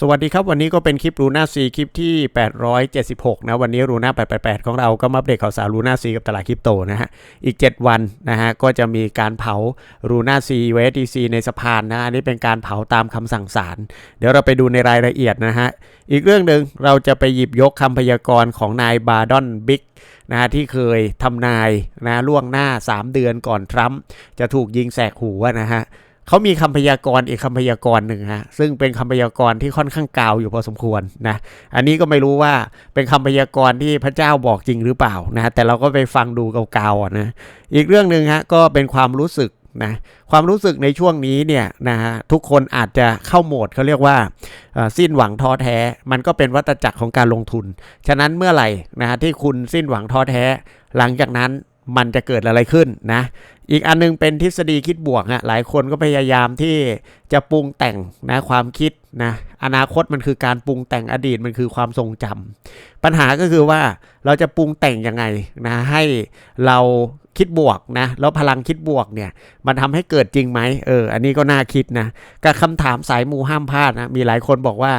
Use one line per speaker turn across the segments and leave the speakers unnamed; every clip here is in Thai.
สวัสดีครับ วันนี้ก็เป็นคลิปรูน่าซีคลิปที่ 876 นะ วันนี้รูน่า888 ของเราก็มาอัปเดตข่าวสารรูน่าซีกับตลาดคริปโตนะฮะ อีก 7 วันนะฮะ ก็จะมีการเผารูน่าซีเวทีซีในสะพานนะ อันนี้เป็นการเผาตามคำสั่งศาลเดี๋ยวเราไปดูในรายละเอียดนะฮะ อีกเรื่องหนึ่งเราจะไปหยิบยกคำพยากรณ์ของนายบาร์ดอนบิ๊กนะฮะที่เคยทำนายนะล่วงหน้า 3 เดือนก่อนทรัมป์จะถูกยิงแสกหูนะฮะ เขามีคำพยากรณ์อีกคำพยากรณ์หนึ่งฮะซึ่งเป็นคำพยากรณ์ที่ค่อนข้างกาวอยู่พอสมควรนะอันนี้ก็ไม่รู้ว่าเป็นคำพยากรณ์ที่พระเจ้าบอกจริงหรือเปล่านะแต่เราก็ไปฟังดูเก่าๆอะนะอีกเรื่องหนึ่งฮะก็เป็นความรู้สึกนะความรู้สึกในช่วงนี้เนี่ยนะฮะทุกคนอาจจะเข้าโหมดเขาเรียกว่าสิ้นหวังท้อแท้ มันก็เป็นวัฏจักรของการลงทุน ฉะนั้นเมื่อไหร่นะฮะที่คุณสิ้นหวังท้อแท้ หลังจากนั้น มันจะเกิดอะไรขึ้นนะ อีกอันนึงเป็นทฤษฎีคิดบวกฮะหลายคนก็พยายามที่จะปรุงแต่งนะความคิดนะอนาคตมันคือการปรุงแต่งอดีตมันคือความทรงจำปัญหาก็คือว่าเราจะปรุงแต่งยังไงนะให้เราคิดบวกนะแล้วพลังคิดบวกเนี่ยมันทำให้เกิดจริงไหมเอออันนี้ก็น่าคิดนะกับคำถามสายมูห้ามพลาดนะมีหลายคนบอกว่า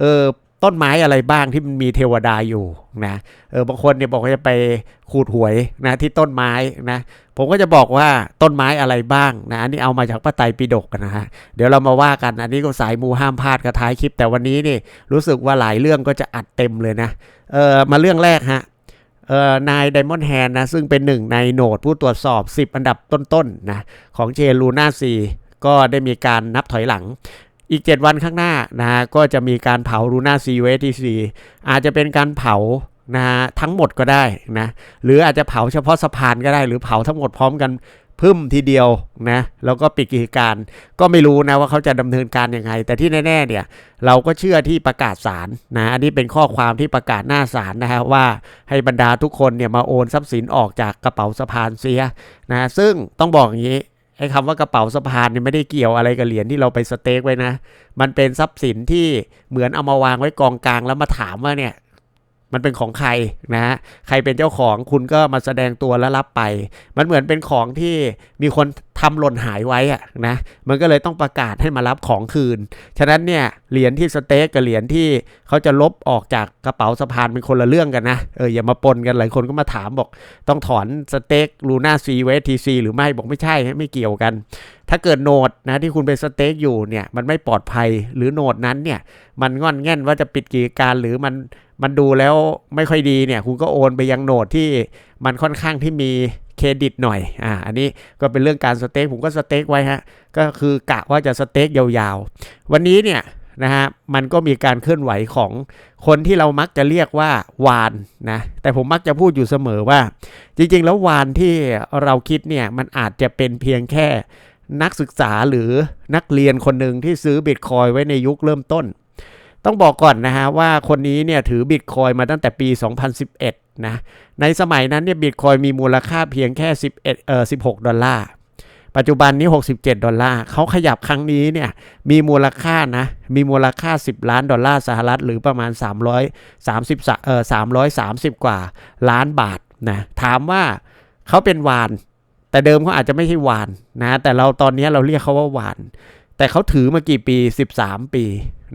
เออ ต้นไม้อะไรบ้างที่มันมีเทวดาอยู่นะเออบางคนเนี่ยบอกว่าจะไปขูดหวยนะที่ต้นไม้นะผมก็จะบอกว่าต้นไม้อะไรบ้างนะอันนี้เอามาจากพระไตรปิฎกนะฮะเดี๋ยวเรามาว่ากันอันนี้ก็สายมูห้ามพลาดกระท้ายคลิป แต่วันนี้นี่รู้สึกว่าหลายเรื่องก็จะอัดเต็มเลยนะเออมาเรื่องแรกฮะเออนายไดมอนด์แฮนนะซึ่งเป็นหนึ่งในโหนดผู้ตรวจสอบ 10 อันดับต้นๆนะของเชลูน่าซีก็ได้มีการนับถอยหลัง อีก 7 วันข้างหน้านะฮะก็จะมีการเผาลูน่าซีเวทีซีอาจจะเป็นการเผานะฮะทั้งหมดก็ได้นะหรืออาจจะเผาเฉพาะสะพานก็ได้ หรือเผาทั้งหมดพร้อมกันพึ่มทีเดียวนะแล้วก็ปิดกิจการก็ไม่รู้นะว่าเขาจะดำเนินการยังไง แต่ที่แน่ๆเนี่ยเราก็เชื่อที่ประกาศศาลนะอันนี้เป็นข้อความที่ประกาศหน้าศาลนะฮะว่าให้บรรดาทุกคนเนี่ยมาโอนทรัพย์สินออกจากกระเป๋าสะพานเสียนะซึ่งต้องบอกอย่างนี้ ไอ้คำว่ากระเป๋าสะพานเนี่ยไม่ได้เกี่ยวอะไรกับเหรียญที่เราไปสเต็กไว้นะ มันเป็นทรัพย์สินที่เหมือนเอามาวางไว้กองกลางแล้วมาถามว่าเนี่ยมันเป็นของใครนะฮะ ใครเป็นเจ้าของคุณก็มาแสดงตัวแล้วรับไป มันเหมือนเป็นของที่มีคน ทำหล่นหายไว้อะนะมันก็เลยต้องประกาศให้มารับของคืน ฉะนั้นเนี่ยเหรียญที่สเต็กกับเหรียญที่เขาจะลบออกจากกระเป๋าสะพานเป็นคนละเรื่องกันนะเอออย่ามาปนกันหลายคนก็มาถามบอก ต้องถอนสเต็กลูน่าซีเวทีซีหรือไม่บอกไม่ใช่ไม่เกี่ยวกัน ถ้าเกิดโหนดนะที่คุณไปสเต็กอยู่เนี่ยมันไม่ปลอดภัยหรือโหนดนั้นเนี่ยมันงอนแง่นว่าจะปิดกิจการหรือมันมันดูแล้วไม่ค่อยดีเนี่ยคุณก็โอนไปยังโหนดที่มันค่อนข้างที่มี เครดิตหน่อย อ่า อันนี้ก็เป็นเรื่องการสเต็กผมก็สเต็กไว้ฮะ ก็คือกะว่าจะสเต็กยาวๆ วันนี้เนี่ยนะฮะ มันก็มีการเคลื่อนไหวของคนที่เรามักจะเรียกว่าวานนะ แต่ผมมักจะพูดอยู่เสมอว่า จริงๆ แล้ววานที่เราคิดเนี่ย มันอาจจะเป็นเพียงแค่นักศึกษาหรือนักเรียนคนหนึ่งที่ซื้อบิตคอยไว้ในยุคเริ่มต้น ต้องบอกก่อนนะฮะว่าคนนี้เนี่ยถือบิตคอยมาตั้งแต่ปี 2011 นะ ในสมัยนั้นเนี่ยบิตคอยมีมูลค่าเพียงแค่ 11 เอ่อ 16 ดอลลาร์ ปัจจุบันนี้ 67 ดอลลาร์ เขาขยับครั้งนี้เนี่ยมีมูลค่านะ มีมูลค่า 10 ล้านดอลลาร์สหรัฐ หรือประมาณ 330เอ่อ330 กว่าล้านบาทนะ ถามว่าเขาเป็นวาน แต่เดิมเขาอาจจะไม่ใช่วานนะ แต่เราตอนนี้เราเรียกเขาว่าวาน แต่เขาถือมากี่ปี 13 ปี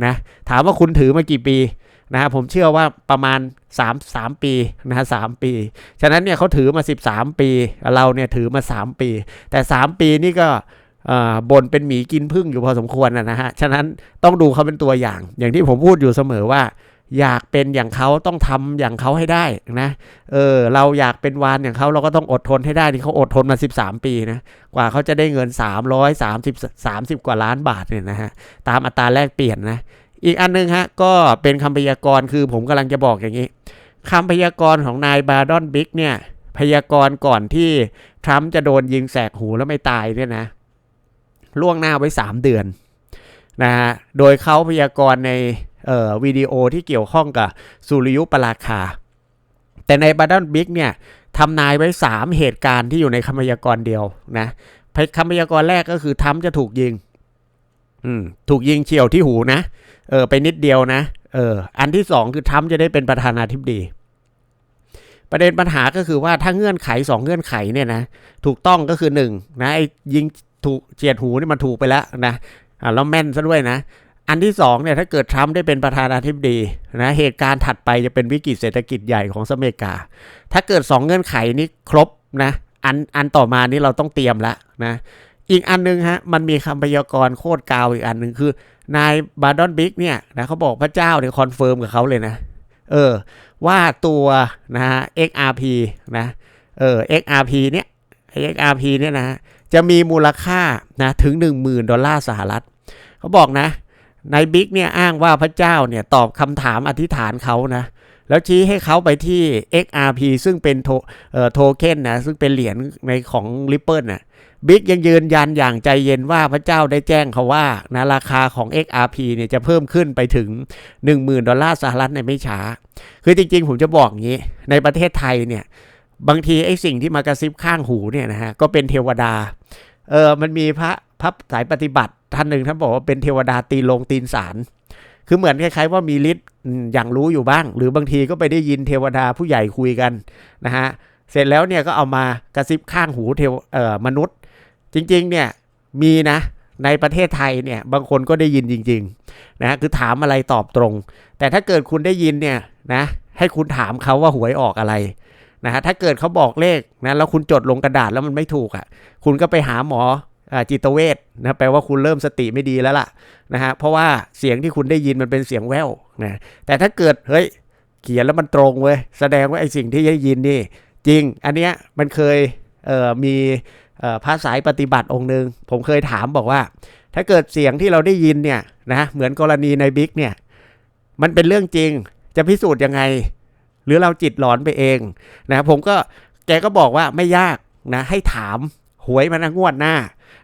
นะถามว่าคุณถือมากี่ปีนะฮะผมเชื่อว่าประมาณ 3 3 ปีนะฮะสปี ฉะนั้นเนี่ยเขาถือมา 13 ปี เราเนี่ยถือมา 3 ปี แต่ 3 ปีนี่ก็บนเป็นหมีกินพึ่งอยู่พอสมควรนะฮะ ฉะนั้นต้องดูเขาเป็นตัวอย่าง อย่างที่ผมพูดอยู่เสมอว่า อยากเป็นอย่างเขาต้องทำอย่างเขาให้ได้นะเออเราอยากเป็นวานอย่างเขาเราก็ต้องอดทนให้ได้ที่เขาอดทนมา 13 ปีนะกว่าเขาจะได้เงิน 330 30 กว่าล้านบาทเนี่ยนะฮะตามอัตราแลกเปลี่ยนนะอีกอันนึงฮะก็เป็นคำพยากรณ์คือผมกำลังจะบอกอย่างนี้คำพยากรณ์ของนายบาร์ดอนบิ๊กเนี่ยพยากรณ์ก่อนที่ทรัมป์จะโดนยิงแสกหูแล้วไม่ตายเนี่ยนะล่วงหน้าไว้ 3 เดือนนะฮะโดยเขาพยากรณ์ใน วิดีโอที่เกี่ยวข้องกับสุริยุปราคา แต่ในบาร์ดอนบิ๊กเนี่ยทำนายไว้ 3 เหตุการณ์ที่อยู่ในคำพยากรณ์เดียวนะคำพยากรณ์แรกก็คือทรัมจะถูกยิงอืมถูกยิงเฉียวที่หูนะเออไปนิดเดียวนะเอออันที่สองคือทรัมจะได้เป็นประธานาธิบดีประเด็นปัญหาก็คือว่าถ้าเงื่อนไขสองเงื่อนไขเนี่ยนะถูกต้องก็คือหนึ่งนะไอ้ยิงถูกเฉียดหูนี่มันถูกไปแล้วนะอ่าแล้วแม่นซะด้วยนะ อันที่สองเนี่ยถ้าเกิดทรัมป์ได้เป็นประธานาธิบดีนะเหตุการณ์ถัดไปจะเป็นวิกฤตเศรษฐกิจใหญ่ของสหรัฐอเมริกา ถ้าเกิด 2 เงื่อนไขนี้ครบนะอันอันต่อมานี้เราต้องเตรียมละนะอีกอันนึงฮะมันมีคำพยากรณ์โคตรกาวอีกอันหนึ่งคือนายบาร์ดอนบิ๊กเนี่ยนะเขาบอกพระเจ้าเนี่ยคอนเฟิร์มกับเขาเลยนะเออว่าตัวนะฮะ XRP นะเออ XRP เนี่ย XRP เนี่ยนะฮะจะมีมูลค่านะถึง 10,000 ดอลลาร์สหรัฐ เขาบอกนะ นายบิ๊กเนี่ยอ้างว่าพระเจ้าเนี่ยตอบคำถามอธิษฐานเขานะแล้วชี้ให้เขาไปที่ XRP ซึ่งเป็นโทเค็นนะซึ่งเป็นเหรียญในของ Ripple นะบิ๊กยังยืนยันอย่างใจเย็นว่าพระเจ้าได้แจ้งเขาว่านะราคาของ XRP เนี่ยจะเพิ่มขึ้นไปถึง 10,000 ดอลลาร์สหรัฐในไม่ช้า คือจริงๆ ผมจะบอกอย่างนี้ ในประเทศไทยเนี่ย บางทีไอ้สิ่งที่มากระซิบข้างหูเนี่ยนะฮะ ก็เป็นเทวดา เออมันมีพระพระสายปฏิบัติ ท่านหนึ่งท่านบอกว่าเป็นเทวดาตีลงตีนสารคือเหมือนคล้ายๆว่ามีฤทธิ์อย่างรู้อยู่บ้าง หรือบางทีก็ไปได้ยินเทวดาผู้ใหญ่คุยกันนะฮะเสร็จแล้วเนี่ยก็เอามากระซิบข้างหูเทวเอ่อมนุษย์ จริงๆเนี่ยมีนะในประเทศไทยเนี่ยบางคนก็ได้ยินจริงๆนะคือถามอะไรตอบตรง แต่ถ้าเกิดคุณได้ยินเนี่ยนะให้คุณถามเขาว่าหวยออกอะไรนะฮะถ้าเกิดเขาบอกเลขนะแล้วคุณจดลงกระดาษแล้วมันไม่ถูกอะ คุณก็ไปหาหมอ จิตเวชนะแปลว่าคุณเริ่มสติไม่ดีแล้วล่ะนะฮะเพราะว่าเสียงที่คุณได้ยินมันเป็นเสียงแว่วนะแต่ถ้าเกิดเฮ้ยเขียนแล้วมันตรงเว้ยแสดงว่าไอสิ่งที่ได้ยินนี่ จริง อันเนี้ยมันเคยเอ่อมีพระสายปฏิบัติองค์หนึ่งผมเคยถามบอกว่า ถ้าเกิดเสียงที่เราได้ยินเนี่ยนะเหมือนกรณีในบิ๊กเนี่ยมันเป็นเรื่องจริงจะพิสูจน์ยังไง หรือเราจิตหลอนไปเองนะผมก็แกก็บอกว่าไม่ยากนะให้ถามหวยมันงวดหน้า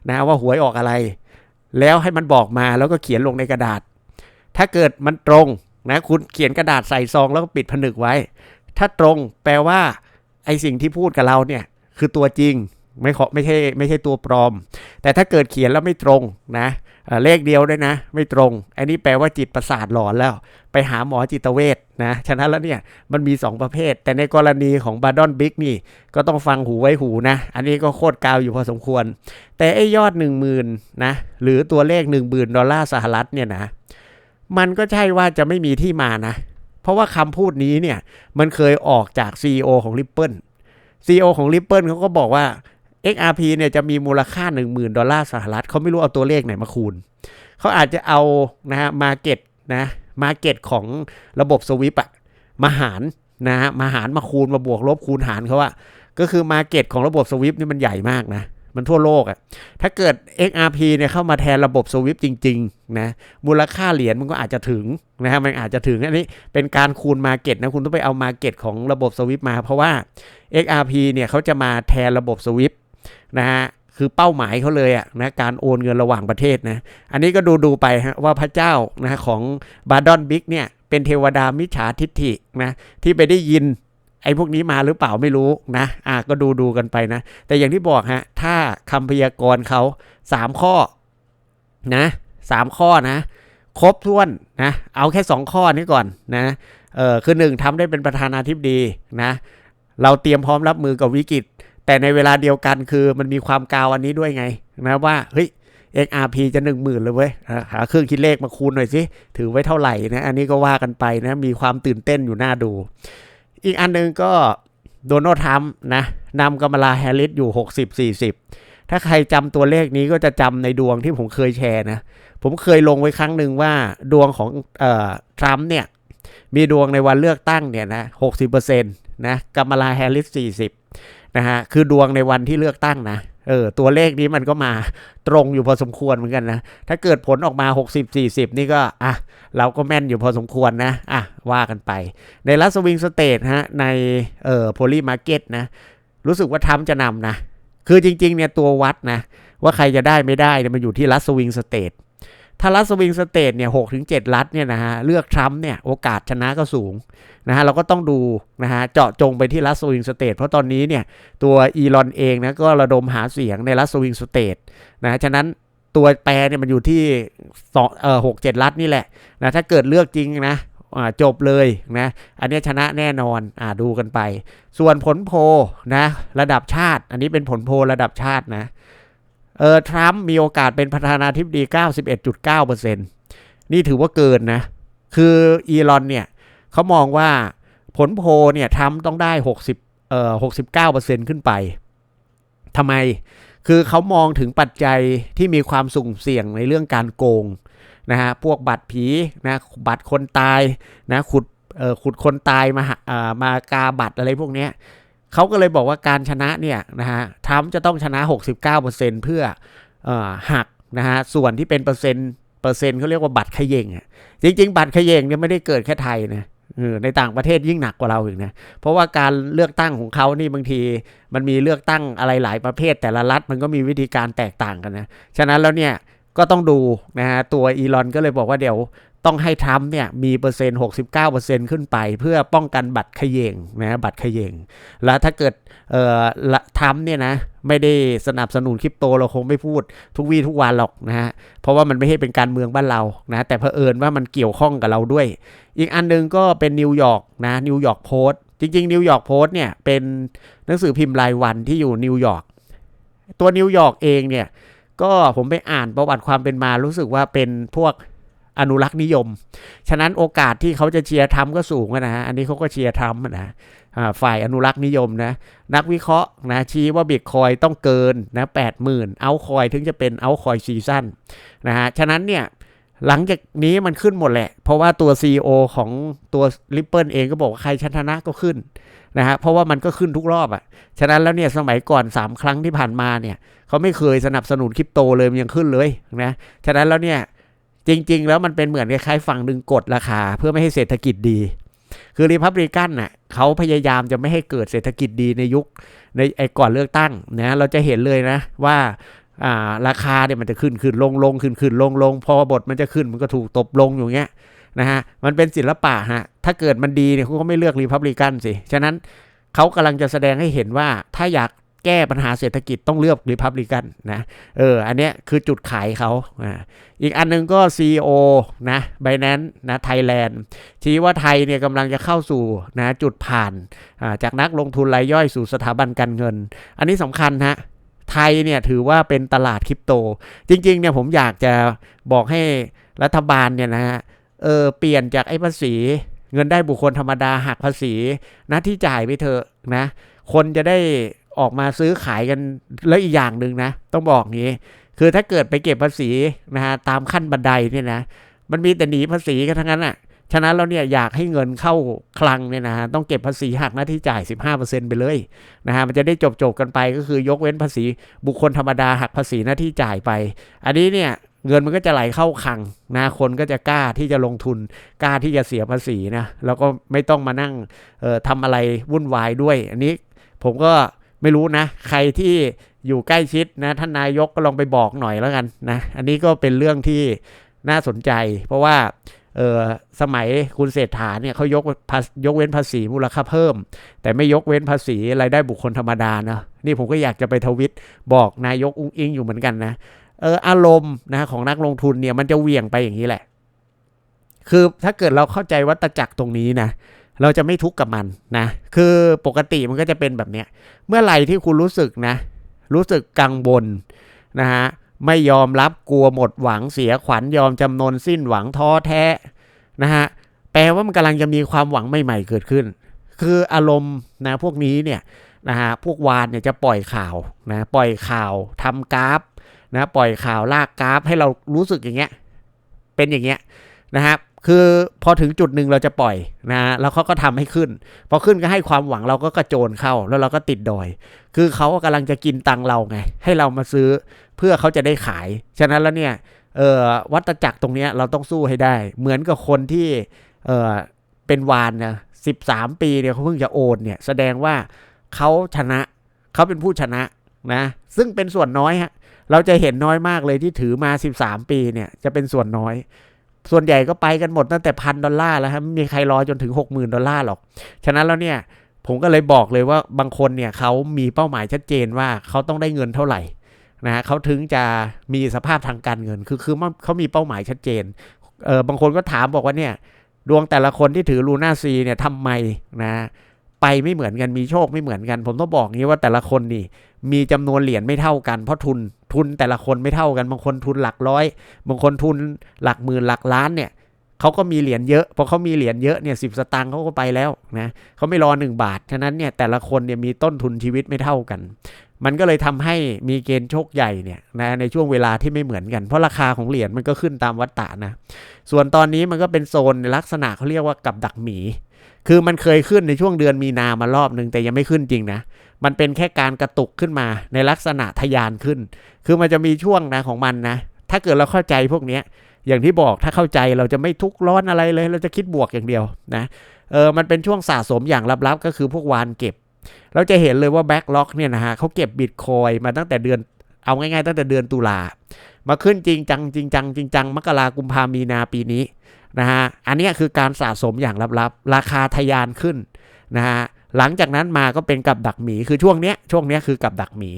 นะว่าหวยออกอะไร แล้วให้มันบอกมาแล้วก็เขียนลงในกระดาษ ถ้าเกิดมันตรงนะคุณเขียนกระดาษใส่ซองแล้วก็ปิดผนึกไว้ ถ้าตรงแปลว่าไอสิ่งที่พูดกับเราเนี่ยคือตัวจริง ไม่ขอไม่ใช่ไม่ใช่ตัวปลอม แต่ถ้าเกิดเขียนแล้วไม่ตรงนะเลขเดียวด้วยนะ ไม่ตรง อันนี้แปลว่าจิตประสาทหลอนแล้ว ไปหาหมอจิตเวชนะฉะนั้นแล้วเนี่ยมันมี 2 ประเภท แต่ในกรณีของบาดอนบิ๊กนี่ ก็ต้องฟังหูไว้หูนะ อันนี้ก็โคตรกาวอยู่พอสมควร แต่ไอ้ยอด 1 0,000นะหรือตัวเลข 1 0,000 ดอลลาร์สหรัฐเนี่ยนะมันก็ใช่ว่าจะไม่มีที่มานะ เพราะว่าคำพูดนี้เนี่ยมันเคยออกจาก CEO ของ Ripple CEO ของ Ripple เขาก็บอกว่า XRP เนี่ยจะมีมูลค่า 10,000 ดอลลาร์สหรัฐเขาไม่รู้เอาตัวเลขไหนมาคูณ เขาอาจจะเอานะฮะมาเก็ตนะมาเก็ตของระบบสวิปอะมาหารนะฮะมาหารมาคูณมาบวกลบคูณหารเขาอะก็คือมาเก็ตของระบบสวิปนี่มันใหญ่มากนะมันทั่วโลกอะถ้าเกิด XRP เนี่ยเข้ามาแทนระบบสวิปจริงๆนะ มูลค่าเหรียญมันก็อาจจะถึงนะฮะ มันอาจจะถึงอันนี้เป็นการคูณมาเก็ตนะ คุณต้องไปเอามาเก็ตของระบบสวิปมา เพราะว่า XRP เนี่ยเขาจะมาแทนระบบสวิป นะฮะคือเป้าหมายเขาเลยอะนะการโอนเงินระหว่างประเทศนะอันนี้ก็ดูดูไปฮะว่าพระเจ้านะของบาดอนบิ๊กเนี่ยเป็นเทวดามิจฉาทิฏฐินะที่ไปได้ยินไอ้พวกนี้มาหรือเปล่าไม่รู้นะอะก็ดูดูกันไปนะ แต่อย่างที่บอกฮะถ้าคำพยากรณ์เขาสามข้อนะสามข้อนะ ครบถ้วนนะเอาแค่สองข้อนี้ก่อนนะเออคือหนึ่งทำได้เป็นประธานาธิบดีนะเราเตรียมพร้อมรับมือกับวิกฤต แต่ในเวลาเดียวกันคือมันมีความกาวอันนี้ด้วยไงนะว่าเฮ้ย XRP จะหนึ่งหมื่นเลยเว้ยหาเครื่องคิดเลขมาคูณหน่อยสิถือไว้เท่าไหร่นะอันนี้ก็ว่ากันไปนะมีความตื่นเต้นอยู่หน้าดู อีกอันหนึงก็โดนัลด์ทรัมป์นะนำกำมลาแฮร์ริสอยู่ 60-40 ถ้าใครจำตัวเลขนี้ก็จะจำในดวงที่ผมเคยแชร์นะ ผมเคยลงไว้ครั้งหนึ่งว่าดวงของเอ่อทรัมป์เนี่ย มีดวงในวันเลือกตั้งเนี่ยนะ 60%นะกำมลาแฮร์ริส40 นะฮะคือดวงในวันที่เลือกตั้งนะเออตัวเลขนี้มันก็มาตรงอยู่พอสมควรเหมือนกันนะ ถ้าเกิดผลออกมา 60-40 นี่ก็อะเราก็แม่นอยู่พอสมควรนะอะว่ากันไป ในรัสวิงสเตทฮะในเอ่อโพลีมาร์เก็ตนะ รู้สึกว่าทรัมจะนำนะ คือจริงๆเนี่ยตัววัดนะ ว่าใครจะได้ไม่ได้เนี่ยมันอยู่ที่รัสวิงสเตท ถ้ารัสวิงสเตทเนี่ยหกถึงเจ็ดรัฐเนี่ยนะฮะเลือกทรัมป์เนี่ยโอกาสชนะก็สูงนะฮะเราก็ต้องดูนะฮะเจาะจงไปที่รัสวิงสเตทเพราะตอนนี้เนี่ยตัวอีลอนเองนะก็ระดมหาเสียงในรัสวิงสเตทนะฉะนั้นตัวแปรเนี่ยมันอยู่ที่สองเอ่อหกเจ็ดรัฐนี่แหละนะถ้าเกิดเลือกจริงนะจบเลยนะ อันนี้ชนะแน่นอนอ่าดูกันไป ส่วนผลโพนะระดับชาติ อันนี้เป็นผลโพระดับชาตินะ เออทรัมป์มีโอกาสเป็นประธานาธิบดี 91.9%นี่ถือว่าเกินนะ คืออีลอนเนี่ยเขามองว่าผลโพเนี่ยทำต้องได้ 60เอ่อ69%ขึ้นไปทำไมคือเขามองถึงปัจจัยที่มีความสุ่มเสี่ยงในเรื่องการโกงนะฮะพวกบัตรผีนะบัตรคนตายนะขุดเอ่อขุดคนตายมาหาอ่ามากาบัตรอะไรพวกเนี้ย เขาก็เลยบอกว่าการชนะเนี่ยนะฮะทรัมป์จะต้องชนะ 69%เพื่อเอ่อหักนะฮะส่วนที่เป็นเปอร์เซ็นต์เปอร์เซ็นต์เขาเรียกว่าบัตรขย่งอะจริง ๆ บัตรขย่งเนี่ยไม่ได้เกิดแค่ไทยนะในต่างประเทศยิ่งหนักกว่าเราอีกนะเพราะว่าการเลือกตั้งของเขานี่บางทีมันมีเลือกตั้งอะไรหลายประเภท แต่ละรัฐมันก็มีวิธีการแตกต่างกันนะฉะนั้นแล้วเนี่ยก็ต้องดูนะฮะตัวอีลอนก็เลยบอกว่าเดี๋ยว ต้องให้ทรัมป์เนี่ยมีเปอร์เซ็นต์69%ขึ้นไป เพื่อป้องกันบัตรเขย่งนะบัตรเขย่งแล้วถ้าเกิดเอ่อละทรัมป์เนี่ยนะไม่ได้สนับสนุนคริปโตเราคงไม่พูดทุกวี่ทุกวันหรอกนะฮะเพราะว่ามันไม่ใช่เป็นการเมืองบ้านเรานะแต่เผอิญว่ามันเกี่ยวข้องกับเราด้วย อีกอันหนึงก็เป็นนิวยอร์กนะนิวยอร์กโพสต์จริงๆนิวยอร์กโพสต์เนี่ยเป็นหนังสือพิมพ์รายวันที่อยู่นิวยอร์กตัวนิวยอร์กเองเนี่ยก็ผมไปอ่านประวัติความเป็นมารู้สึกว่าเป็นพวก อนุรักษ์นิยม ฉะนั้นโอกาสที่เขาจะเชียร์ทรัมป์ก็สูงนะฮะ อันนี้เขาก็เชียร์ทรัมป์อะนะฝ่ายอนุรักษ์นิยมนะ นักวิเคราะห์นะชี้ว่าบิตคอยต้องเกินนะแปดหมื่นเอาคอยถึงจะเป็นเอาคอยซีซั่นนะฮะ ฉะนั้นเนี่ยหลังจากนี้มันขึ้นหมดแหละ เพราะว่าตัว CEO ของตัว Ripple เองก็บอกว่าใครชนะก็ขึ้นนะฮะเพราะว่ามันก็ขึ้นทุกรอบอะ่ะ ฉะนั้นแล้วเนี่ยสมัยก่อน 3 ครั้งที่ผ่านมาเนี่ยเขาไม่เคยสนับสนุนคริปโตเลยมันยังขึ้นเลยนะฉะนั้นแล้วเนี่ย จริง ๆ แล้วมันเป็นเหมือนคล้ายๆฝั่งหนึ่งกดราคา เพื่อไม่ให้เศรษฐกิจดี คือริพับริกันน่ะเขาพยายามจะไม่ให้เกิดเศรษฐกิจดีในยุคในไอ้ก่อนเลือกตั้งนะเราจะเห็นเลยนะว่าราคาเนี่ยมันจะขึ้นขึ้นลงลงขึ้นขึ้นลงลงพอบทมันจะขึ้นมันก็ถูกตบลงอย่างเงี้ยนะฮะมันเป็นศิลปะฮะถ้าเกิดมันดีเนี่ยเขาก็ไม่เลือกรีพับลิกันสิ ฉะนั้นเขากำลังจะแสดงให้เห็นว่าถ้าอยาก แก้ปัญหาเศรษฐกิจต้องเลือกรีพับลิกันนะเอออันเนี้ยคือจุดขายเขาอ่าอีกอันหนึงก็ CEO นะไบแนนนะไทยแลนด์ชี้ว่าไทยเนี่ยกำลังจะเข้าสู่นะจุดผ่านอ่าจากนักลงทุนรายย่อยสู่สถาบันการเงิน อันนี้สำคัญฮะไทยเนี่ยถือว่าเป็นตลาดคริปโต จริงๆเนี่ยผมอยากจะบอกให้รัฐบาลเนี่ยนะฮะเออเปลี่ยนจากไอ้ภาษี เงินได้บุคคลธรรมดาหักภาษีนะที่จ่ายไปเถอะนะคนจะได้ ออกมาซื้อขายกันแล้วอีกอย่างหนึ่งนะ ต้องบอกงี้ คือถ้าเกิดไปเก็บภาษีนะฮะตามขั้นบันไดเนี่ยนะมันมีแต่หนีภาษีกันทั้งนั้นอะฉะนั้นเราเนี่ยอยากให้เงินเข้าคลังเนี่ยนะฮะต้องเก็บภาษีหักหน้าที่จ่าย 15%ไปเลยนะฮะมันจะได้จบจบกันไปก็คือยกเว้นภาษีบุคคลธรรมดาหักภาษีหน้าที่จ่ายไป อันนี้เนี่ยเงินมันก็จะไหลเข้าคลังนะคนก็จะกล้าที่จะลงทุนกล้าที่จะเสียภาษีนะแล้วก็ไม่ต้องมานั่งเอ่อทำอะไรวุ่นวายด้วย อันนี้ผมก็ ไม่รู้นะ ใครที่อยู่ใกล้ชิดนะท่านนายกก็ลองไปบอกหน่อยแล้วกันนะ อันนี้ก็เป็นเรื่องที่น่าสนใจ เพราะว่าเออสมัยคุณเศรษฐาเนี่ยเขายกยกเว้นภาษีมูลค่าเพิ่ม แต่ไม่ยกเว้นภาษีรายได้บุคคลธรรมดานะนี่ผมก็อยากจะไปทวิตบอกนายกอุ้งอิงอยู่เหมือนกันนะเอออารมณ์นะของนักลงทุนเนี่ยมันจะเวี่ยงไปอย่างนี้แหละ คือถ้าเกิดเราเข้าใจวัตจักรตรงนี้นะ เราจะไม่ทุกข์กับมันนะ คือปกติมันก็จะเป็นแบบเนี้ย เมื่อไหร่ที่คุณรู้สึกนะ รู้สึกกังวลนะฮะ ไม่ยอมรับกลัวหมดหวังเสียขวัญยอมจำนนสิ้นหวังท้อแท้นะฮะ แปลว่ามันกำลังจะมีความหวังใหม่ ๆ เกิดขึ้น คืออารมณ์นะพวกนี้เนี่ยนะฮะ พวกวานเนี่ยจะปล่อยข่าวนะ ปล่อยข่าวทำกราฟนะ ปล่อยข่าวลากกราฟให้เรารู้สึกอย่างเงี้ย เป็นอย่างเงี้ยนะครับ คือพอถึงจุดหนึ่งเราจะปล่อยนะฮะแล้วเขาก็ทำให้ขึ้น พอขึ้นก็ให้ความหวังเราก็กระโจนเข้า แล้วเราก็ติดดอย คือเขากำลังจะกินตังเราไง ให้เรามาซื้อเพื่อเขาจะได้ขาย ฉะนั้นแล้วเนี่ยเออวัตจักรตรงเนี้ยเราต้องสู้ให้ได้ เหมือนกับคนที่เออเป็นวานนะสิบสามปีเนี่ยเขาเพิ่งจะโอนเนี่ย แสดงว่าเขาชนะเขาเป็นผู้ชนะนะ ซึ่งเป็นส่วนน้อยฮะเราจะเห็นน้อยมากเลยที่ถือมา 13 ปีเนี่ยจะเป็นส่วนน้อย ส่วนใหญ่ก็ไปกันหมดตั้งแต่พันดอลลาร์แล้วครับไม่มีใครรอจนถึง 60,000 ดอลลาร์หรอก ฉะนั้นแล้วเนี่ยผมก็เลยบอกเลยว่าบางคนเนี่ยเขามีเป้าหมายชัดเจนว่าเขาต้องได้เงินเท่าไหร่นะฮะเขาถึงจะมีสภาพทางการเงิน คือคือเขามีเป้าหมายชัดเจนเออบางคนก็ถามบอกว่าเนี่ยดวงแต่ละคนที่ถือลูน่าซีเนี่ยทำไมนะไปไม่เหมือนกันมีโชคไม่เหมือนกัน ผมต้องบอกงี้ว่าแต่ละคนนี่มีจำนวนเหรียญไม่เท่ากันเพราะทุน ทุนแต่ละคนไม่เท่ากัน บางคนทุนหลักร้อย บางคนทุนหลักหมื่นหลักล้านเนี่ยเขาก็มีเหรียญเยอะ พอเขามีเหรียญเยอะเนี่ยสิสตางค์เขาก็ไปแล้วนะเขาไม่รอ 1 บาท ฉะนั้นเนี่ยแต่ละคนเนี่ยมีต้นทุนชีวิตไม่เท่ากัน มันก็เลยทำให้มีเกณฑ์โชคใหญ่เนี่ยนะในช่วงเวลาที่ไม่เหมือนกัน เพราะราคาของเหรียญมันก็ขึ้นตามวัตตะนะ ส่วนตอนนี้มันก็เป็นโซนในลักษณะเขาเรียกว่ากับดักหมี คือมันเคยขึ้นในช่วงเดือนมีนามารอบหนึ่งแต่ยังไม่ขึ้นจริงนะ มันเป็นแค่การกระตุกขึ้นมาในลักษณะทะยานขึ้น คือมันจะมีช่วงนะของมันนะ ถ้าเกิดเราเข้าใจพวกเนี้ยอย่างที่บอกถ้าเข้าใจเราจะไม่ทุกข์ร้อนอะไรเลย เราจะคิดบวกอย่างเดียวนะเออมันเป็นช่วงสะสมอย่างลับๆ ก็คือพวกวานเก็บ เราจะเห็นเลยว่าแบ็กล็อกเนี่ยนะฮะเขาเก็บบิตคอยมาตั้งแต่เดือนเอาง่ายๆตั้งแต่เดือนตุลามาขึ้นจริงจังจริงจังจริงจังมกรากุมภามีนาปีนี้นะฮะอันนี้คือการสะสมอย่างลับๆ ราคาทะยานขึ้นนะฮะ หลังจากนั้นมาก็เป็นกับดักหมีคือช่วงเนี้ยช่วงเนี้ยคือกับดักหมี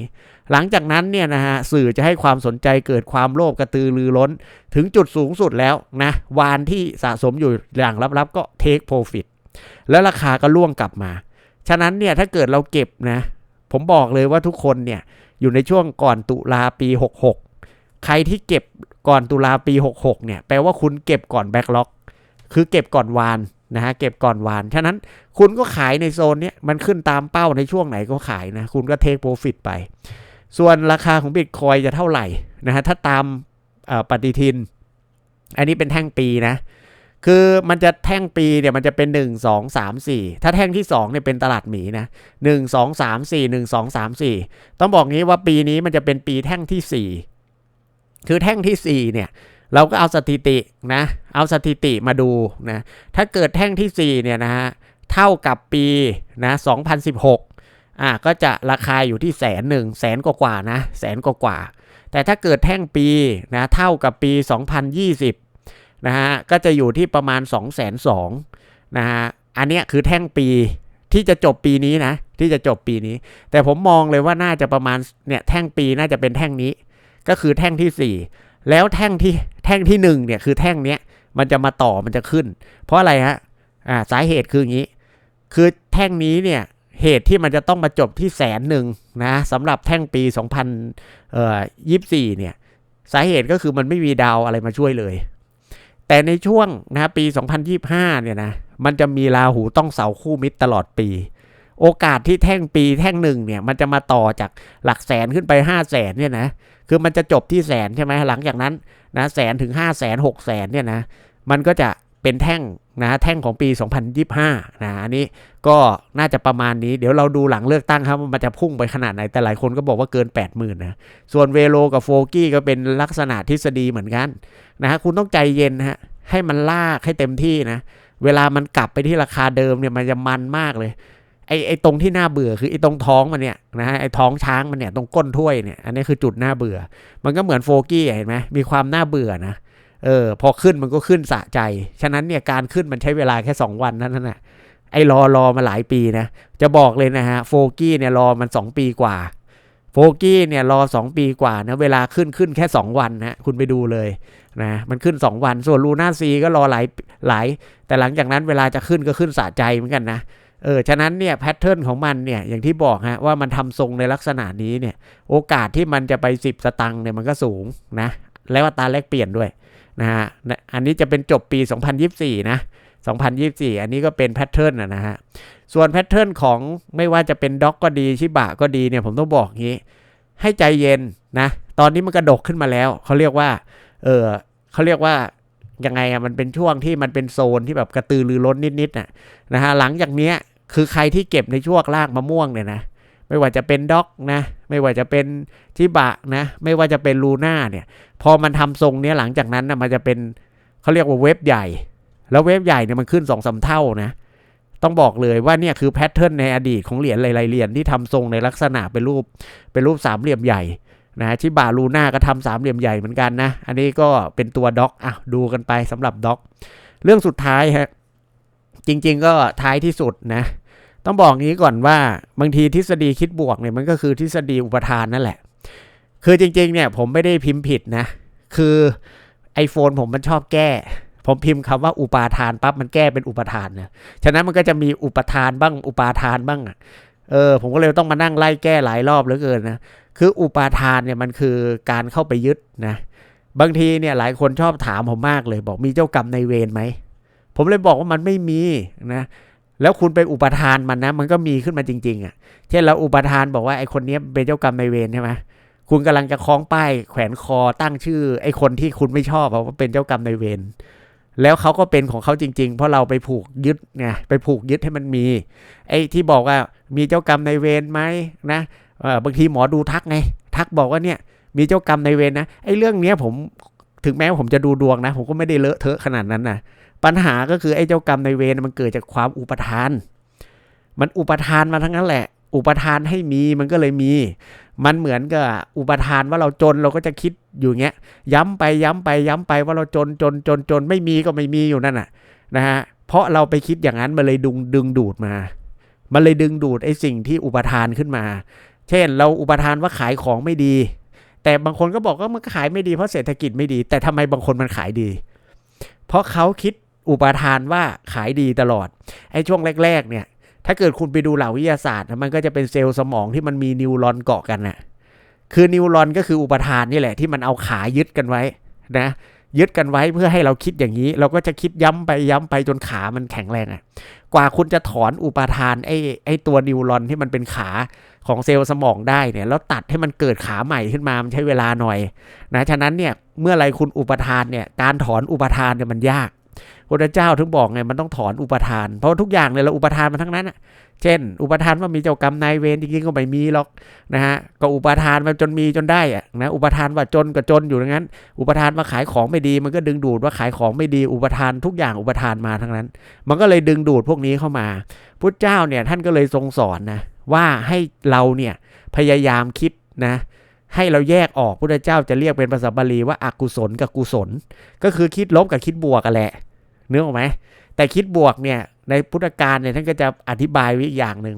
หลังจากนั้นเนี่ยนะฮะสื่อจะให้ความสนใจเกิดความโลภกระตือรือร้น ถึงจุดสูงสุดแล้วนะวานที่สะสมอยู่อย่างลับๆ ก็เทคโปรฟิตแล้วราคาก็ล่วงกลับมา ฉะนั้นเนี่ยถ้าเกิดเราเก็บนะ ผมบอกเลยว่าทุกคนเนี่ยอยู่ในช่วงก่อนตุลาปี 66 ใครที่เก็บก่อนตุลาปี 66เนี่ยแปลว่าคุณเก็บก่อนแบ็กล็อกคือเก็บก่อนวาน นะฮะเก็บก่อนวาน ฉะนั้นคุณก็ขายในโซนนี้มันขึ้นตามเป้าในช่วงไหนก็ขายนะ คุณก็เทคโปรฟิตไป ส่วนราคาของบิตคอยจะเท่าไหร่นะฮะถ้าตามปฏิทิน อันนี้เป็นแท่งปีนะ คือมันจะแท่งปีเนี่ยมันจะเป็น 1 2 3 4 ถ้าแท่งที่2เนี่ยเป็นตลาดหมีนะ 1 2 3 4 1 2 3 4 ต้องบอกงี้ว่าปีนี้มันจะเป็นปีแท่งที่ 4 คือแท่งที่ 4 เนี่ย เราก็เอาสถิตินะ เอาสถิติมาดูนะ ถ้าเกิดแท่งที่ 4 เนี่ยนะฮะ เท่ากับปีนะ2016 อะก็จะราคาอยู่ที่แสนหนึ่งแสนกว่าๆนะ แสนกว่าๆแต่ถ้าเกิดแท่งปีนะ เท่ากับปี 2020 นะฮะ ก็จะอยู่ที่ประมาณ 2 2 0 0 0นะฮะ อันเนี้ยคือแท่งปีที่จะจบปีนี้นะ ที่จะจบปีนี้ แต่ผมมองเลยว่าน่าจะประมาณเนี่ยแท่งปีน่าจะเป็นแท่งนี้ ก็คือแท่งที่ 4 แล้วแท่งที่แท่งที่1เนี่ยคือแท่งเนี้ยมันจะมาต่อมันจะขึ้น เพราะอะไรฮะอ่าสาเหตุคืออย่างนี้ คือแท่งนี้เนี่ยเหตุที่มันจะต้องมาจบที่แสนหนึ่งนะสำหรับแท่งปี 2024เนี่ยสาเหตุก็คือมันไม่มีดาวอะไรมาช่วยเลย แต่ในช่วงนะปี 2025เนี่ยนะมันจะมีราหูต้องเสาคู่มิตรตลอดปี โอกาสที่แท่งปีแท่งหนึ่งเนี่ยมันจะมาต่อจากหลักแสนขึ้นไป5 0 0แสนเนี่ยนะคือมันจะจบที่แสนใช่ไหมหลังจากนั้นนะแสนถึง5 0 0แสน6แสนเนี่ยนะมันก็จะเป็นแท่งนะแท่งของปี 2025นะอันนี้ก็น่าจะประมาณนี้เดี๋ยวเราดูหลังเลือกตั้งครับมันจะพุ่งไปขนาดไหนแต่หลายคนก็บอกว่าเกิน 80,000นะส่วนเวโลกับโฟกี้ก็เป็นลักษณะทฤษฎีเหมือนกันนะฮะคุณต้องใจเย็นฮะให้มันลากให้เต็มที่นะเวลามันกลับไปที่ราคาเดิมเนี่ยมันจะมันมากเลย ไอ้ไอตรงที่น่าเบื่อคือไอ้ตรงท้องมันเนี่ยนะฮะไอ้ท้องช้างมันเนี่ยตรงก้นถ้วยเนี่ยอันนี้คือจุดน่าเบื่อ มันก็เหมือนโฟกี้เห็นไหมมีความน่าเบื่อนะเออพอขึ้นมันก็ขึ้นสะใจ ฉะนั้นเนี่ยการขึ้นมันใช้เวลาแค่ 2 วันนั้นน่ะไอ้รอรอมาหลายปีนะ จะบอกเลยนะฮะโฟกี้เนี่ยรอมัน 2 ปีกว่า โฟกี้เนี่ยรอ 2 ปีกว่านะเวลาขึ้นขึ้นแค่ 2 วันนะคุณไปดูเลยนะมันขึ้น 2 วันส่วนลูน่าซีก็รอหลายหลาย แต่หลังจากนั้นเวลาจะขึ้นก็ขึ้นสะใจเหมือนกันนะ เออ ฉะนั้นเนี่ยแพทเทิร์นของมันเนี่ยอย่างที่บอกฮะว่ามันทำทรงในลักษณะนี้เนี่ยโอกาสที่มันจะไป 10 สตังค์เนี่ยมันก็สูงนะแล้วตาแลกเปลี่ยนด้วยนะฮะอันนี้จะเป็นจบปี 2024 นะ 2024 อันนี้ก็เป็นแพทเทิร์นนะฮะส่วนแพทเทิร์นของไม่ว่าจะเป็นด็อกก็ดีชิบะก็ดีเนี่ยผมต้องบอกงี้ ให้ใจเย็นนะตอนนี้มันกระดกขึ้นมาแล้วเขาเรียกว่าเออเขาเรียกว่ายังไงอะมันเป็นช่วงที่มันเป็นโซนที่แบบกระตือรือร้นนิดๆนะนะฮะหลังจากเนี้ย คือใครที่เก็บในช่วงลากมะม่วงเนี่ยนะ ไม่ว่าจะเป็นด็อกนะ ไม่ว่าจะเป็นชิบะนะ ไม่ว่าจะเป็นลูน่าเนี่ย พอมันทำทรงเนี้ยหลังจากนั้นนะมันจะเป็นเขาเรียกว่าเว็บใหญ่ แล้วเว็บใหญ่เนี่ยมันขึ้นสองสาเท่านะ ต้องบอกเลยว่าเนี่ยคือแพทเทิร์นในอดีตของเหรียญหลายๆเหรียญที่ทำทรงในลักษณะเป็นรูปเป็นรูปสามเหลี่ยมใหญ่นะชิบาลูน่าก็ทำสามเหลี่ยมใหญ่เหมือนกันนะ อันนี้ก็เป็นตัวด็อกอะดูกันไปสำหรับด็อก เรื่องสุดท้ายฮะจริง ๆ ก็ท้ายที่สุดนะ ต้องบอกงี้ก่อนว่าบางทีทฤษฎีคิดบวกเนี่ยมันก็คือทฤษฎีอุปทานนั่นแหละ คือจริงๆเนี่ยผมไม่ได้พิมพ์ผิดนะ คือ iPhone ผมมันชอบแก้ ผมพิมพ์คำว่าอุปาทานปั๊บมันแก้เป็นอุปทานนะฉะนั้นมันก็จะมีอุปทานบ้างอุปาทานบ้างเออผมก็เลยต้องมานั่งไล่แก้หลายรอบเหลือเกินนะคืออุปาทานเนี่ยมันคือการเข้าไปยึดนะบางทีเนี่ยหลายคนชอบถามผมมากเลย บอกมีเจ้ากรรมในเวรไหมผมเลยบอกว่ามันไม่มีนะ แล้วคุณไปอุปทานมันนะ มันก็มีขึ้นมาจริงๆอะ่ะ เช่นเราอุปทานบอกว่าไอ้คนนี้เป็นเจ้ากรรมในายเวรใช่ไหมคุณกำลังจะคล้องป้ายแขวนคอตั้งชื่อ ไอ้คนที่คุณไม่ชอบอะว่าเป็นเจ้ากรรมในายเวรแล้วเขาก็เป็นของเขาจริง ๆ เพราะเราไปผูกยึดไงไปผูกยึดให้มันมี ไอ้ที่บอกว่ามีเจ้ากรรมในายเวรไหมนะเออบางทีหมอดูทักไง ทักบอกว่าเนี่ย มีเจ้ากรรมในายเวรนะไอ้เรื่องเนี้ยผมถึงแม้ว่าผมจะดูดวงนะ ผมก็ไม่ได้เลอะเทอะขนาดนั้นนะ ปัญหาก็คือไอ้เจ้ากรรมในเวรมันเกิดจากความอุปทาน มันอุปทานมาทั้งนั้นแหละ อุปทานให้มีมันก็เลยมี มันเหมือนกับอุปทานว่าเราจนเราก็จะคิดอยู่เงี้ย ย้ำไปย้ำไปย้ำไปว่าเราจนจนจนจนไม่มีก็ไม่มีอยู่นั่นน่ะนะฮะเพราะเราไปคิดอย่างนั้นมันเลยดึงดึงดูดมา มันเลยดึงดูดไอ้สิ่งที่อุปทานขึ้นมา เช่น เราอุปทานว่าขายของไม่ดี แต่บางคนก็บอกว่ามันขายไม่ดีเพราะเศรษฐกิจไม่ดี แต่ทำไมบางคนมันขายดี เพราะเขาคิด อุปทานว่าขายดีตลอด ไอ้ช่วงแรก ๆ เนี่ย ถ้าเกิดคุณไปดูเหล่าวิทยาศาสตร์มันก็จะเป็นเซลล์สมองที่มันมีนิวรอนเกาะกันน่ะ คือนิวรอนก็คืออุปทานนี่แหละที่มันเอาขายึดกันไว้นะยึดกันไว้เพื่อให้เราคิดอย่างนี้ เราก็จะคิดย้ำไปย้ำไปจนขามันแข็งแรงอะ่ะ กว่าคุณจะถอนอุปทานไอ้ไอ้ตัวนิวรอนที่มันเป็นขาของเซลล์สมองได้เนี่ยแล้วตัดให้มันเกิดขาใหม่ขึ้นมามันใช้เวลาหน่อยนะฉะนั้นเนี่ยเมื่อไรคุณอุปทานเนี่ยการถอนอุปทานเนี่ยมันยาก พระเจ้าถึงบอกไงมันต้องถอนอุปทาน เพราะทุกอย่างเนี่ยเราอุปทานมาทั้งนั้นอะเช่น อุปทานว่ามีเจ้ากรรมนายเวรจริงๆก็ไม่มีหรอกนะฮะก็อุปทานมาจนมีจนได้อะนะอุปทานว่าจนก็จนอยู่อย่างนั้น อุปทานมาขายของไม่ดีมันก็ดึงดูดว่าขายของไม่ดีอุปทานทุกอย่างอุปทานมาทั้งนั้น มันก็เลยดึงดูดพวกนี้เข้ามาพุทธเจ้าเนี่ยท่านก็เลยทรงสอนนะว่าให้เราเนี่ยพยายามคิดนะ ให้เราแยกออกพุทธเจ้าจะเรียกเป็นภาษาบาลีว่าอากุศลกับกุศล ก็คือคิดลบกับคิดบวกกันแหละเนึกออกไหมแต่คิดบวกเนี่ยในพุทธการเนี่ยท่านก็จะอธิบายไว้อีอย่างหนึ่ง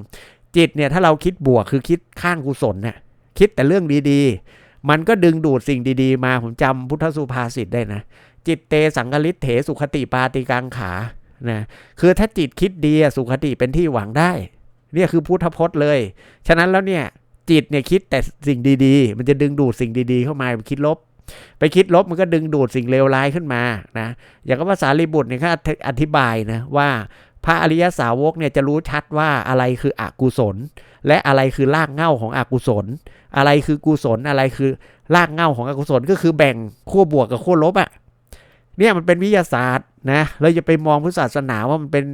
จิตเนี่ยถ้าเราคิดบวกคือคิดข้างกุศลเนี่ยคิดแต่เรื่องดีๆ มันก็ดึงดูดสิ่งดีๆ มาผมจำพุทธสุภาษิตได้นะ จิตเตสังกลิตเถสุขติปาติกังขานะคือถ้าจิตคิดดีสุขติเป็นที่หวังได้เนี่ยคือพุทธพจน์เลย ฉะนั้นแล้วเนี่ย จิตเนี่ยคิดแต่สิ่งดีๆ มันจะดึงดูดสิ่งดีๆ เข้ามาไปคิดลบ ไปคิดลบมันก็ดึงดูดสิ่งเลวร้ายขึ้นมานะอย่างภาษาลิบุตรเนี่ยเขาอธิบายนะว่าพระอริยสาวกเนี่ยจะรู้ชัดว่าอะไรคืออกุศล และอะไรคือรากเหง้าของอกุศล อะไรคือกุศลอะไรคือรากเหง้าของอกุศลก็คือแบ่งขั้วบวกกับขั้วลบอะ่ะเนี่ยมันเป็นวิทยาศาสตร์นะเราจะไปมองพุทธศาสนาว่ามันเป็น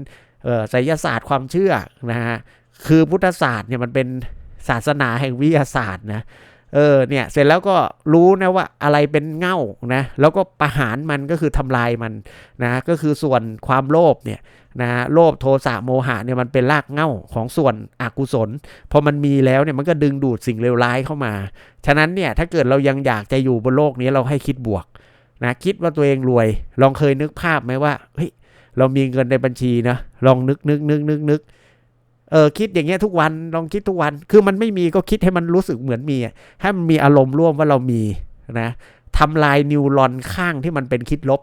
ไสยศาสตร์ความเชื่อนะฮะคือพุทธศาสตร์เนี่ยมันเป็น ศาสนาแห่งวิทยาศาสตร์นะเออเนี่ยเสร็จแล้วก็รู้นะว่าอะไรเป็นเง่านะแล้วก็ประหารมันก็คือทำลายมันนะก็คือส่วนความโลภเนี่ยนะโลภโทสะโมหะเนี่ยมันเป็นรากเง้าของส่วนอกุศลพอมันมีแล้วเนี่ยมันก็ดึงดูดสิ่งเลวร้ายเข้ามา ฉะนั้นเนี่ยถ้าเกิดเรายังอยากจะอยู่บนโลกนี้เราให้คิดบวกนะคิดว่าตัวเองรวย ลองเคยนึกภาพไหมว่าเฮ้ยเรามีเงินในบัญชีนะลองนึกนึกนึกนึกนึก เออคิดอย่างเงี้ยทุกวันลองคิดทุกวัน คือมันไม่มีก็คิดให้มันรู้สึกเหมือนมีให้มันมีอารมณ์ร่วมว่าเรามีนะทำลายนิวรอนข้างที่มันเป็นคิดลบ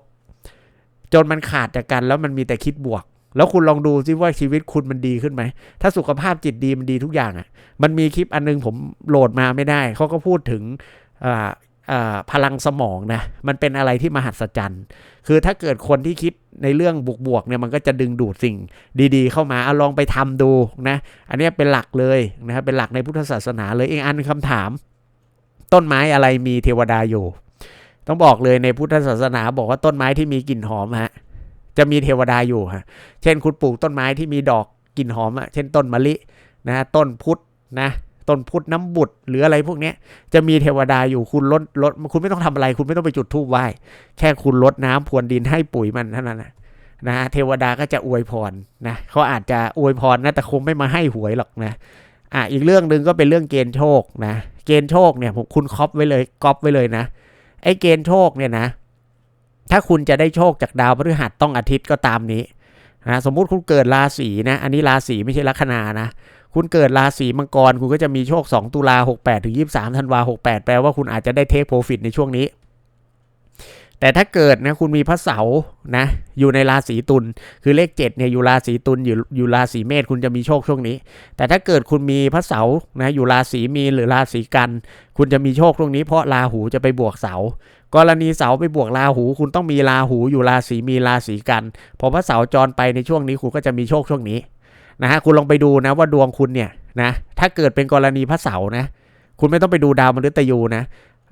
จนมันขาดจากกันแล้วมันมีแต่คิดบวก แล้วคุณลองดูซิว่าชีวิตคุณมันดีขึ้นไหม ถ้าสุขภาพจิตดีมันดีทุกอย่างอะ่ะ มันมีคลิปอันนึงผมโหลดมาไม่ได้ เขาก็พูดถึง พลังสมองนะมันเป็นอะไรที่มหัศจรรย์ คือถ้าเกิดคนที่คิดในเรื่องบวกๆเนี่ยมันก็จะดึงดูดสิ่งดีๆ เข้ามาเอาลองไปทำดูนะอันนี้เป็นหลักเลยนะครับเป็นหลักในพุทธศาสนาเลยเอีกอันคำถาม ต้นไม้อะไรมีเทวดาอยู่ ต้องบอกเลยในพุทธศาสนาบอกว่าต้นไม้ที่มีกลิ่นหอมฮะจะมีเทวดาอยู่ฮะเช่นคุณปลูกต้นไม้ที่มีดอกกลิ่นหอมอะเช่นต้นมะลินะต้นพุทธนะ ต้นพุทธน้ำบุตรหรืออะไรพวกนี้จะมีเทวดาอยู่คุณลดลดคุณไม่ต้องทำอะไร คุณไม่ต้องไปจุดธูปไหว้แค่คุณลดน้ำพรวนดินให้ปุ๋ยมันเท่านั้นนะนะเทวดาก็จะอวยพรนะเขาอาจจะอวยพรนะแต่คงไม่มาให้หวยหรอกนะอะอีกเรื่องหนึ่งก็เป็นเรื่องเกณฑ์โชคนะเกณฑ์โชคเนี่ยผมคุณครอปไว้เลยก๊อปไว้เลยนะไอ้เกณฑ์โชคเนี่ยนะ ถ้าคุณจะได้โชคจากดาวพฤหัสต้องอาทิตย์ก็ตามนี้นะสมมุติคุณเกิดราศีนะ อันนี้ราศีไม่ใช่ลัคนานะ คุณเกิดราศีมังกร คุณก็จะมีโชค 2 ตุลา68 ถึง 23ธันวา68 แปลว่าคุณอาจจะได้เทคโปรฟิตในช่วงนี้ แต่ถ้าเกิดนะคุณมีพระเสาร์นะ อยู่ในราศีตุลคือเลข7เนี่ยอยู่ราศีตุลอยู่อยู่ราศีเมษคุณจะมีโชคช่วงนี้ แต่ถ้าเกิดคุณมีพระเสาร์นะอยู่ราศีมีนหรือราศีกัน คุณจะมีโชคช่วงนี้ เพราะราหูจะไปบวกเสาร์กรณีเสาร์ไปบวกราหู คุณต้องมีราหูอยู่ราศีมีราศีกันพอพระเสาร์จรไปในช่วงนี้คุณก็จะมีโชคช่วงนี้ นะฮะคุณลองไปดูนะว่าดวงคุณเนี่ยนะถ้าเกิดเป็นกรณีพระเสาร์นะคุณไม่ต้องไปดูดาวมฤตยูนะ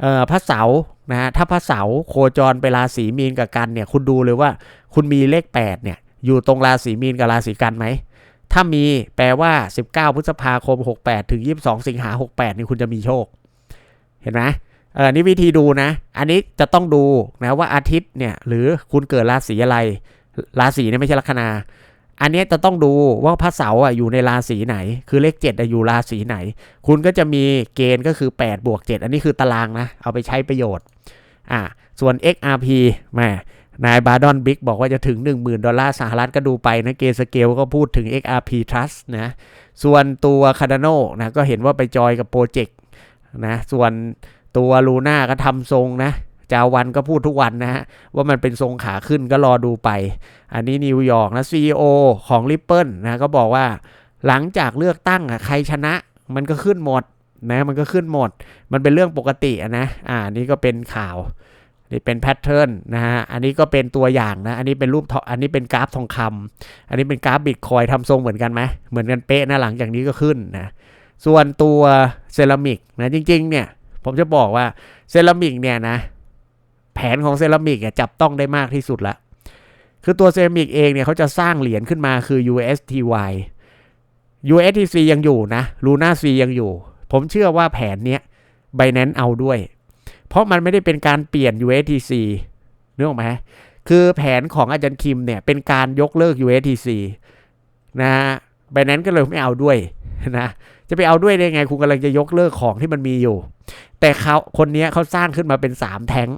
เอ่อพระเสาร์นะฮะถ้าพระเสาร์โคจรไปราศีมีนกับกันเนี่ยคุณดูเลยว่าคุณมีเลข8เนี่ยอยู่ตรงราศีมีนกับราศีกันไหมถ้ามีแปลว่า 19 พฤษภาคม 68 ถึง 22 สิงหา 68 นี่คุณจะมีโชค เห็นไหมเออนี่วิธีดูนะ อันนี้จะต้องดูนะว่าอาทิตย์เนี่ยหรือคุณเกิดราศีอะไร ราศีเนี่ยไม่ใช่ลัคนา อันนี้จะต้องดูว่าพระเสาร์อะอยู่ในราศีไหน คือเลข7อะอยู่ราศีไหน คุณก็จะมีเกณฑ์ก็คือ8บวก7อันนี้คือตารางนะ เอาไปใช้ประโยชน์ อ่า ส่วน XRP แหมนายบาดอนบิ๊กบอกว่าจะถึง 10,000 ดอลลาร์สหรัฐก็ดูไปนะ เกสเกลก็พูดถึง XRP Trust นะ ส่วนตัว Cardano นะก็เห็นว่าไปจอยกับโปรเจกต์นะ ส่วนตัวลูน่าก็ทำทรงนะ จาวันก็พูดทุกวันนะฮะว่ามันเป็นทรงขาขึ้นก็รอดูไป อันนี้นิวยอร์กนะ CEO ของ Ripple นะก็บอกว่า หลังจากเลือกตั้งอะใครชนะมันก็ขึ้นหมดนะมันก็ขึ้นหมด มันเป็นเรื่องปกติอะนะอ่านี่ก็เป็นข่าวนี่เป็นแพทเทิร์นนะฮะ อันนี้ก็เป็นตัวอย่างนะ อันนี้เป็นรูปทออันนี้เป็นกราฟทองคำอันนี้เป็นกราฟบิตคอยทำทรงเหมือนกันไหม เหมือนกันเป๊ะนะหลังจากนี้ก็ขึ้นนะ ส่วนตัวเซรามิกนะจริงๆเนี่ย ผมจะบอกว่าเซรามิกเนี่ยนะ แผนของเซรามิกเนี่ยจับต้องได้มากที่สุดละคือตัวเซรามิกเองเนี่ยเขาจะสร้างเหรียญขึ้นมาคือ USTY USTC ยังอยู่นะ Luna C ยังอยู่ ผมเชื่อว่าแผนเนี้ย Binance เอาด้วย เพราะมันไม่ได้เป็นการเปลี่ยน USTC นึกออกไหมคือแผนของอาจารย์คิมเนี่ยเป็นการยกเลิก USTC นะฮะ Binance ก็เลยไม่เอาด้วยนะจะไปเอาด้วยได้ไงคุณกำลังจะยกเลิกของที่มันมีอยู่ แต่เขาคนนี้เขาสร้างขึ้นมาเป็น 3 แท้ง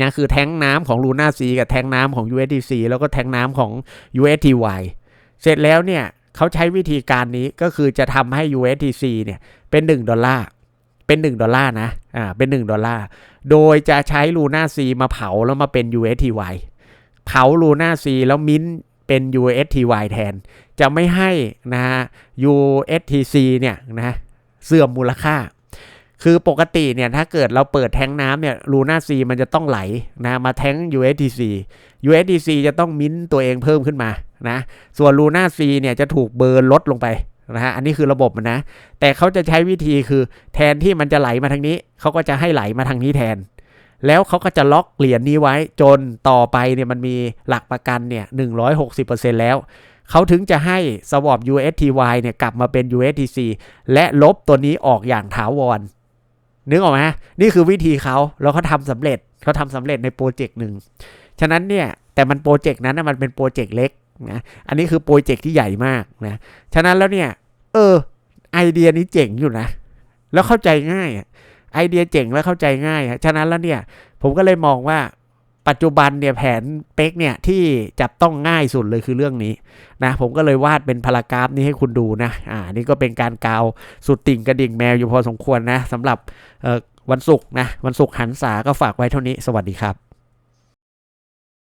นะคือแท้งน้ำของ Luna C กับแท้งน้ำของ USDC แล้วก็แท้งน้ำของ USTY เสร็จแล้วเนี่ยเขาใช้วิธีการนี้ก็คือจะทำให้ USDC เนี่ยเป็น 1 ดอลลาร์เป็น 1 ดอลลาร์นะอ่าเป็น 1 ดอลลาร์โดยจะใช้ Luna C มาเผาแล้วมาเป็น USTY เผา Luna C แล้วมิ้นเป็น USTY แทน จะไม่ให้นะฮะ USTC เนี่ยนะเสื่อมมูลค่า คือปกติเนี่ยถ้าเกิดเราเปิดแทงน้ำเนี่ยลูน่าซีมันจะต้องไหลนะมาแทง USDC USDC จะต้องมิ้นตัวเองเพิ่มขึ้นมานะส่วนลูน่าซีเนี่ยจะถูกเบิร์นลดลงไปนะฮะอันนี้คือระบบมันนะ แต่เขาจะใช้วิธีคือแทนที่มันจะไหลมาทางนี้ เขาก็จะให้ไหลมาทางนี้แทน แล้วเขาก็จะล็อกเหรียญนี้ไว้จนต่อไปเนี่ยมันมีหลักประกันเนี่ย160%แล้ว เขาถึงจะให้สวอป USTY เนี่ยกลับมาเป็น USDC และลบตัวนี้ออกอย่างถาวร นึกออกไหมนี่คือวิธีเขาแล้วเขาทำสำเร็จเขาทำสำเร็จในโปรเจกต์หนึ่งฉะนั้นเนี่ยแต่มันโปรเจกต์นั้นนะมันเป็นโปรเจกต์เล็กนะอันนี้คือโปรเจกต์ที่ใหญ่มากนะฉะนั้นแล้วเนี่ยเออไอเดียนี้เจ๋งอยู่นะ แล้วเข้าใจง่ายไอเดียเจ๋งแล้วเข้าใจง่าย ฉะนั้นแล้วเนี่ยผมก็เลยมองว่า ปัจจุบันเนี่ยแผนเป๊กเนี่ยที่จับต้องง่ายสุดเลยคือเรื่องนี้นะผมก็เลยวาดเป็นพารากราฟนี้ให้คุณดูนะอ่านี่ก็เป็นการกาวสุดติ่งกระดิ่งแมวอยู่พอสมควรนะสำหรับเอ่อวันศุกร์นะวันศุกร์หันษาก็ฝากไว้เท่านี้สวัสดีครับ